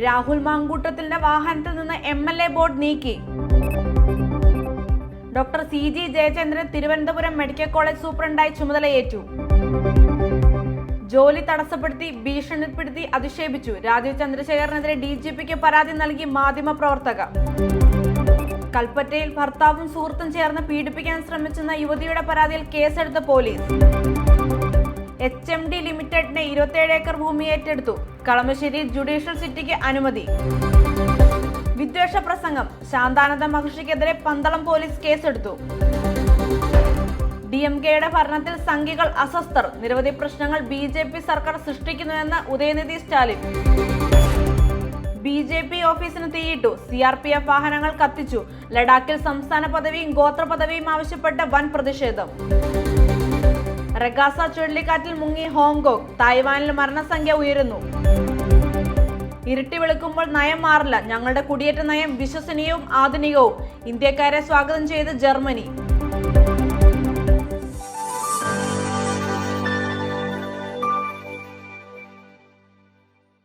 രാഹുൽ മാങ്കൂട്ടത്തിന്റെ വാഹനത്തിൽ നിന്ന് എം എൽ എ ബോർഡ് നീക്കി. Doctor C G Jayachandran Thiruvananthapuram medical college സൂപ്രണ്ടായി ചുമതലയേറ്റു. ജോലി തടസ്സപ്പെടുത്തി ഭീഷണിപ്പെടുത്തി അധിക്ഷേപിച്ചു. രാജീവ് ചന്ദ്രശേഖരനെതിരെ ഡി ജി പിക്ക് പരാതി നൽകി മാധ്യമപ്രവർത്തക കൽപ്പറ്റയിൽ ഭർത്താവും സുഹൃത്തും ചേർന്ന് പീഡിപ്പിക്കാൻ ശ്രമിച്ചെന്ന യുവതിയുടെ പരാതിയിൽ കേസെടുത്ത പോലീസ്. എച്ച് എം ഡി ലിമിറ്റഡിന് ഇരുപത്തിയേഴ് ഏക്കർ ഭൂമി ഏറ്റെടുത്തു. കളമശ്ശേരി ജുഡീഷ്യൽ സിറ്റിക്ക് അനുമതി. വിദ്വേഷ പ്രസംഗം. ശാന്താനന്ദ മഹർഷിക്കെതിരെ പന്തളം പോലീസ് കേസെടുത്തു. ഡി എം കെയുടെ ഭരണത്തിൽ സംഘികൾ അസ്വസ്ഥർ. നിരവധി പ്രശ്നങ്ങൾ ബി ജെ പി സർക്കാർ സൃഷ്ടിക്കുന്നുവെന്ന് Udhayanidhi Stalin. B J P ഓഫീസിന് തീയിട്ടു. സി ആർ പി എഫ് വാഹനങ്ങൾ കത്തിച്ചു. ലഡാക്കിൽ സംസ്ഥാന പദവിയും ഗോത്ര പദവിയും ആവശ്യപ്പെട്ട് വൻ പ്രതിഷേധം. റെഗാസ ചുഴലിക്കാറ്റിൽ മുങ്ങി ഹോങ്കോങ്. തായ്വാനിൽ മരണസംഖ്യ ഉയരുന്നു. ഇരുട്ടി വെളുക്കുമ്പോൾ നയം മാറില്ല. ഞങ്ങളുടെ കുടിയേറ്റ നയം വിശ്വസനീയവും ആധുനികവും. ഇന്ത്യക്കാരെ സ്വാഗതം ചെയ്ത് ജർമ്മനി.